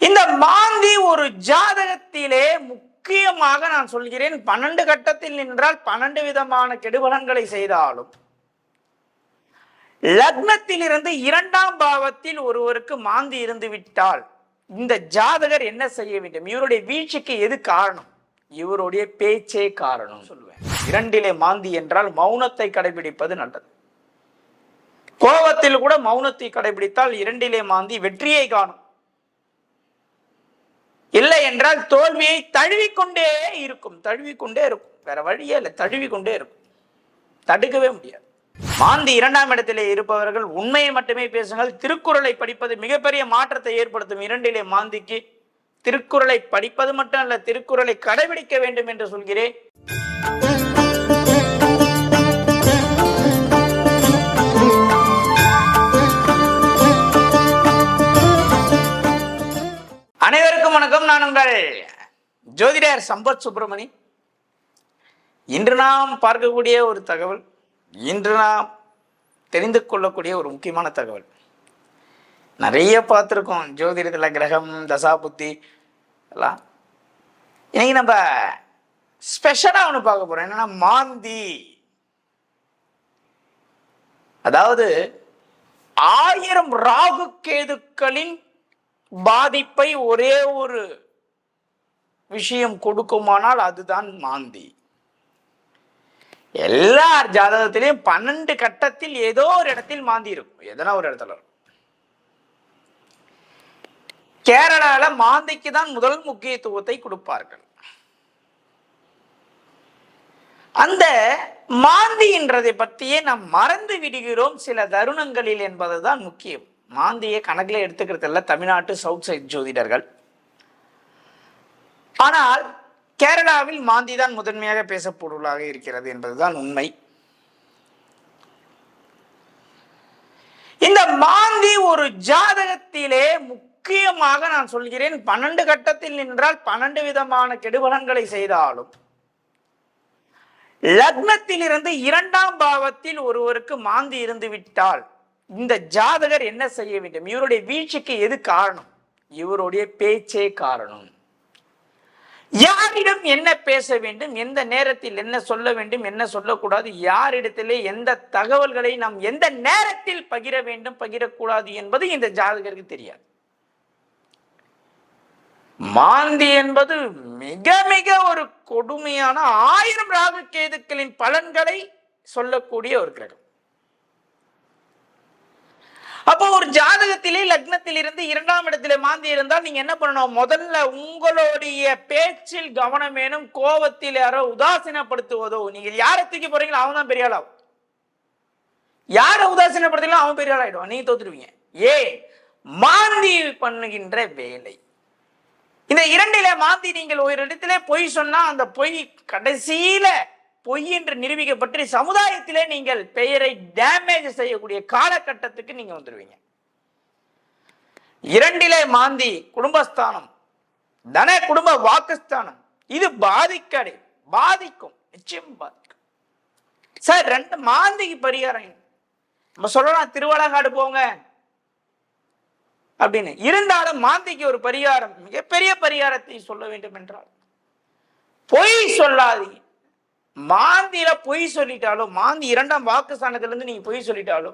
இந்த மாந்தி ஒரு ஜாதகத்திலே முக்கியமாக நான் சொல்கிறேன். பன்னெண்டு கட்டத்தில் நின்றால் பன்னெண்டு விதமான கெடுபலன்களை செய்தாலும் லக்னத்திலிருந்து இரண்டாம் பாவத்தில் ஒருவருக்கு மாந்தி இருந்து விட்டால் இந்த ஜாதகர் என்ன செய்ய வேண்டும்? இவருடைய வீழ்ச்சிக்கு எது காரணம்? இவருடைய பேச்சே காரணம். சொல்லுவேன். இரண்டிலே மாந்தி என்றால் மௌனத்தை கடைபிடிப்பது நல்லது. கோபத்தில் கூட மௌனத்தை கடைபிடித்தால் இரண்டிலே மாந்தி வெற்றியை காணும். இல்லை என்றால் தோல்வியை தழுவிக்கொண்டே இருக்கும். தழுவிக்கொண்டே இருக்கும். வேற வழியே இல்லை. தழுவிக்கொண்டே இருக்கும். தடுக்கவே முடியாது. மாந்தி இரண்டாம் இடத்திலே இருப்பவர்கள் உண்மையை மட்டுமே பேசுங்கள். திருக்குறளை படிப்பது மிகப்பெரிய மாற்றத்தை ஏற்படுத்தும் இரண்டிலே மாந்திக்கு திருக்குறளை படிப்பது மட்டும் அல்ல திருக்குறளை கடைபிடிக்க வேண்டும் என்று சொல்கிறேன். நான் உங்கள் ஜோதிடர் சம்பத் சுப்பிரமணி. இன்று நாம் பார்க்கக்கூடிய ஒரு தகவல் இன்று நாம் தெரிந்து கொள்ளக்கூடிய ஒரு முக்கியமான தகவல். நிறைய பார்த்துருக்கோம் ஜோதிடத்தில் கிரகம் தசா புத்தி எல்லாம். இன்னைக்கு நம்ம ஸ்பெஷலாக ஒன்று பார்க்க போகிறோம் என்னன்னா மாந்தி. அதாவது ஆயிரம் ராகு கேதுக்களின் பாதிப்பை ஒரே ஒரு விஷயம் கொடுக்குமானால் அதுதான் மாந்தி. எல்லார் ஜாதகத்திலையும் பன்னெண்டு கட்டத்தில் ஏதோ ஒரு இடத்தில் மாந்தி இருக்கும். எதனா ஒரு இடத்துல இருக்கும். கேரளால மாந்திக்கு தான் முதல் முக்கியத்துவத்தை கொடுப்பார்கள். அந்த மாந்தின்றதை பற்றியே நாம் மறந்து விடுகிறோம் சில தருணங்களில் என்பதுதான் முக்கியம். மாந்தியை கணக்கில் எடுத்துக்கிறதுல்ல தமிழ்நாட்டு சவுத் சைட் ஜோதிடர்கள். ஆனால் கேரளாவில் மாந்தி தான் முதன்மையாக பேசப்படுவதாக இருக்கிறது என்பதுதான் உண்மை. இந்த மாந்தி ஒரு ஜாதகத்திலே முக்கியமாக நான் சொல்கிறேன் பன்னெண்டு கட்டத்தில் நின்றால் பன்னெண்டு விதமான கெடுபலன்களை செய்தாலும் லக்னத்திலிருந்து இரண்டாம் பாவத்தில் ஒருவருக்கு மாந்தி இருந்து விட்டால் இந்த ஜாதகர் என்ன செய்ய வேண்டும்? இவருடைய வீழ்ச்சிக்கு எது காரணம்? இவருடைய பேச்சே காரணம். யாரிடம் என்ன பேச வேண்டும் எந்த நேரத்தில் என்ன சொல்ல வேண்டும் என்ன சொல்லக்கூடாது யாரிடத்திலே எந்த தகவல்களை நாம் எந்த நேரத்தில் பகிர வேண்டும் பகிரக்கூடாது என்பது இந்த ஜாதகருக்கு தெரியாது. மாந்தி என்பது மிக மிக ஒரு கொடுமையான ஆயிரம் ராகு கேதுக்களின் பலன்களை சொல்லக்கூடிய ஒரு கிரகம். அப்போ ஒரு ஜாதகத்திலே லக்னத்திலிருந்து இரண்டாம் இடத்திலே மாந்தி இருந்தால் நீங்க என்ன பண்ணணும்? முதல்ல உங்களுடைய பேச்சில் கவனம் வேணும் கோபத்தில் யாரோ உதாசீனப்படுத்துவதோ. நீங்க யாரை தூக்கி போறீங்களோ அவன் தான் பெரிய ஆளாகும். யாரை உதாசீனப்படுத்தலாம் அவன் பெரிய ஆளாயிடுவான். நீங்க தோத்துருவீங்க ஏ மாந்தி பண்ணுகின்ற வேலை. இந்த இரண்டில மாந்தி நீங்கள் ஒரு இடத்திலே பொய் சொன்னா அந்த பொய் கடைசியில பொய் என்று நிரூபிக்கப்பட்டு சமுதாயத்திலே நீங்கள் பெயரை டேமேஜ் செய்யக்கூடிய காலகட்டத்துக்கு நீங்க வந்துருவீங்க. இரண்டிலே மாந்தி குடும்பஸ்தானம் தன குடும்ப வாக்குஸ்தானம் இது பாதிக்கடை பாதிக்கும் நிச்சயம் பாதிக்கும். சார் ரெண்டு மாந்திக்கு பரிகாரம் நம்ம சொல்லலாம் திருவள்ளங்காடு போங்க. அப்படின்னு. இருந்தாலும் மாந்திக்கு ஒரு பரிகாரம் மிகப்பெரிய பரிகாரத்தை சொல்ல வேண்டும் என்றால் பொய் சொல்லாதீங்க. மாந்தியில பொய் சொல்லிட்டாலோ மாந்தி இரண்டாம் வாக்கு இருந்து நீங்க பொய் சொல்லிட்டாலோ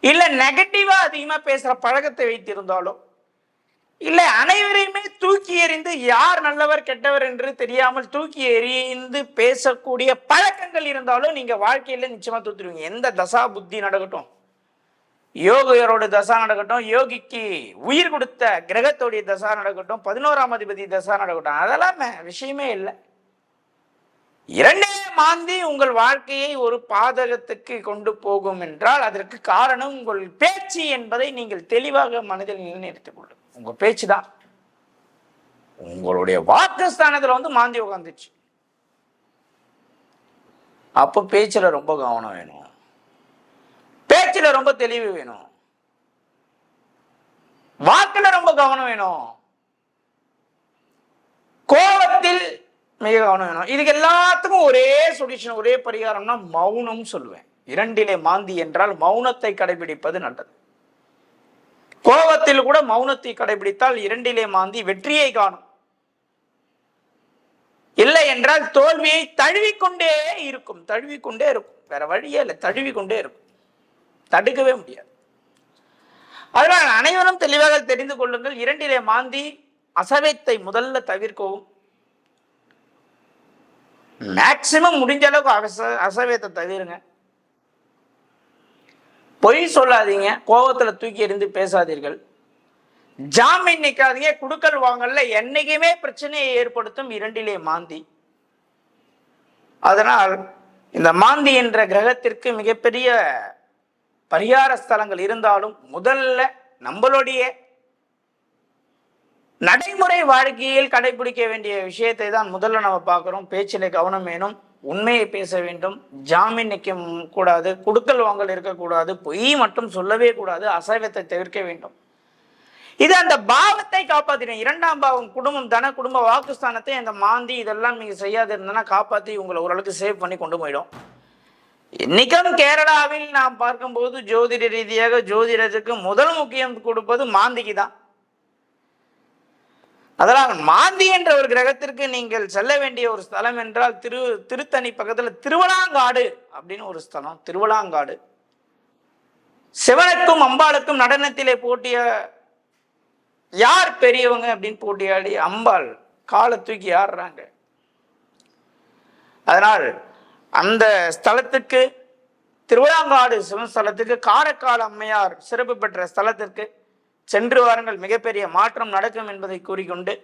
இல்ல நெகட்டிவா அதிகமா பேசுற பழக்கத்தை வைத்திருந்தாலோ இல்ல அனைவரையுமே தூக்கி எறிந்து யார் நல்லவர் கெட்டவர் என்று தெரியாமல் தூக்கி எறிந்து பேசக்கூடிய பழக்கங்கள் இருந்தாலும் நீங்க வாழ்க்கையில நிச்சயமா தூத்துருவீங்க. எந்த தசா புத்தி நடக்கட்டும். யோகியரோட தசா நடக்கட்டும். யோகிக்கு உயிர் கொடுத்த கிரகத்தோடைய தசா நடக்கட்டும். பதினோராம் அதிபதி தசா நடக்கட்டும். அதெல்லாம் விஷயமே இல்லை. இரண்டே மாந்தி உங்கள் வாழ்க்கையை ஒரு பாதகத்துக்கு கொண்டு போகும் என்றால் அதற்கு காரணம் உங்கள் பேச்சு என்பதை நீங்கள் தெளிவாக மனதில் நிலைநிறுத்திக் கொள்ளும். உங்க பேச்சு தான். உங்களுடைய வாக்குஸ்தானத்துல வந்து மாந்தி உட்காந்துச்சு அப்போ பேச்சுல ரொம்ப கவனம் வேணும். பேச்சுல ரொம்ப தெளிவு வேணும். வாக்குல ரொம்ப கவனம் வேணும். கோபத்தில் மிக கவனம் வேணும். இதுக்கு எல்லாத்துக்கும் ஒரே சொல்யூஷன் ஒரே பரிகாரம்னா மௌனம் சொல்லுவேன். இரண்டிலே மாந்தி என்றால் மௌனத்தை கடைபிடிப்பது நல்லது. கோபத்தில் கூட மௌனத்தை கடைபிடித்தால் இரண்டிலே மாந்தி வெற்றியை காணும். இல்லை என்றால் தோல்வியை தழுவிக்கொண்டே இருக்கும். தழுவிக்கொண்டே இருக்கும். வேற வழியே இல்லை. தழுவிக்கொண்டே இருக்கும். தடுக்கவே முடியாது. அதனால் அனைவரும் தெளிவாக தெரிந்து கொள்ளுங்கள். இரண்டிலே மாந்தி அசவைத்தை முதல்ல தவிர்க்கவும். மேக்சிமம் முடிஞ்ச அளவுக்கு அச அசவேத்தை தவிருங்க. பொய் சொல்லாதீங்க கோபத்தில் தூக்கி எறிந்து பேசாதீர்கள். ஜாமீன் நிற்காதீங்க குடுக்கல் வாங்கல என்னைக்குமே பிரச்சனையை ஏற்படுத்தும் இரண்டிலே மாந்தி. அதனால் இந்த மாந்தி என்ற கிரகத்திற்கு மிகப்பெரிய பரிகார ஸ்தலங்கள் இருந்தாலும் முதல்ல நம்மளுடைய நடைமுறை வாழ்க்கையில் கடைபிடிக்க வேண்டிய விஷயத்தை தான் முதல்ல நம்ம பார்க்குறோம். பேச்சிலே கவனம் வேணும். உண்மையை பேச வேண்டும். ஜாமீன் நிற்க கூடாது. குடுக்கல் வாங்கல் இருக்கக்கூடாது. பொய் மட்டும் சொல்லவே கூடாது. அசைவத்தை தவிர்க்க வேண்டும். இது அந்த பாவத்தை காப்பாத்திடும். இரண்டாம் பாவம் குடும்பம் தன குடும்ப வாக்குஸ்தானத்தை அந்த மாந்தி இதெல்லாம் நீங்க செய்யாது இருந்தனா காப்பாத்தி உங்களை ஓரளவுக்கு சேவ் பண்ணி கொண்டு போயிடும். இன்னைக்கும் கேரளாவில் நாம் பார்க்கும்போது ஜோதிட ரீதியாக ஜோதிடத்துக்கு முதல் முக்கியம் கொடுப்பது மாந்திக்கு தான். அதனால் மாந்தி என்ற ஒரு கிரகத்திற்கு நீங்கள் செல்ல வேண்டிய ஒரு ஸ்தலம் என்றால் திரு திருத்தணி பக்கத்தில் திருவளாங்காடு அப்படின்னு ஒரு ஸ்தலம் திருவளாங்காடு சிவனுக்கும் அம்பாளுக்கும் நடனத்திலே போட்டிய யார் பெரியவங்க அப்படின்னு போட்டியாடி அம்பாள். காலை தூக்கி ஆடுறாங்க. அதனால் அந்த ஸ்தலத்துக்கு திருவிழாங்காடு சிவன் ஸ்தலத்துக்கு காரைக்கால் அம்மையார் சிறப்பு பெற்ற ஸ்தலத்திற்கு சென்று வாருங்கள். மிகப்பெரிய மாற்றம் நடக்கும் என்பதை கூறிக்கொண்டு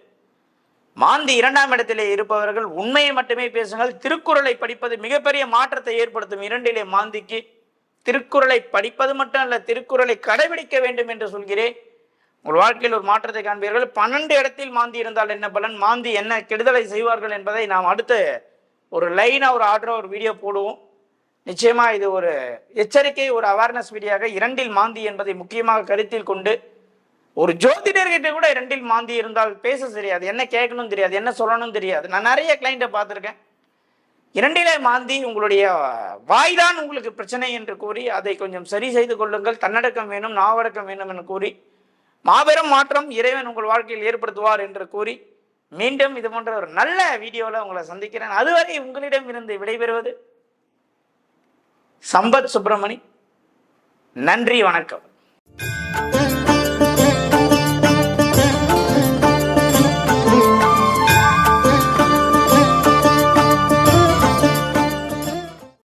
மாந்தி இரண்டாம் இடத்திலே இருப்பவர்கள் உண்மையை மட்டுமே பேசுங்கள். திருக்குறளை படிப்பது மிகப்பெரிய மாற்றத்தை ஏற்படுத்தும் இரண்டிலே மாந்திக்கு. திருக்குறளை படிப்பது மட்டும் அல்ல திருக்குறளை கடைபிடிக்க வேண்டும் என்று சொல்கிறேன். உங்கள் வாழ்க்கையில் ஒரு மாற்றத்தை காண்பீர்கள். பன்னெண்டு இடத்தில் மாந்தி இருந்தால் என்ன பலன்? மாந்தி என்ன கெடுதலை செய்வார்கள் என்பதை நாம் அடுத்து ஒரு லைனாக ஒரு ஆர்டராக ஒரு வீடியோ போடுவோம். நிச்சயமாக இது ஒரு எச்சரிக்கை ஒரு அவேர்னஸ் வீடியோவாக இரண்டில் மாந்தி என்பதை முக்கியமாக கருத்தில் கொண்டு ஒரு ஜோதிடர்கிட்ட கூட ரெண்டில் மாந்தி இருந்தால் பேச தெரியாது. என்ன கேட்கணும் தெரியாது. என்ன சொல்லணும் தெரியாது. நான் நிறைய கிளைண்ட்டை பார்த்துருக்கேன். இரண்டிலே மாந்தி உங்களுடைய வாய்தான் உங்களுக்கு பிரச்சனை என்று கூறி அதை கொஞ்சம் சரி செய்து கொள்ளுங்கள். தன்னடக்கம் வேணும் நாவடக்கம் வேணும் என்று கூறி மாபெரும் மாற்றம் இறைவன் உங்கள் வாழ்க்கையில் ஏற்படுத்துவார் என்று கூறி மீண்டும் இது போன்ற ஒரு நல்ல வீடியோவில் உங்களை சந்திக்கிறேன். அதுவரை உங்களிடம் இருந்து விடைபெறுவது சம்பத் சுப்பிரமணி. நன்றி வணக்கம்.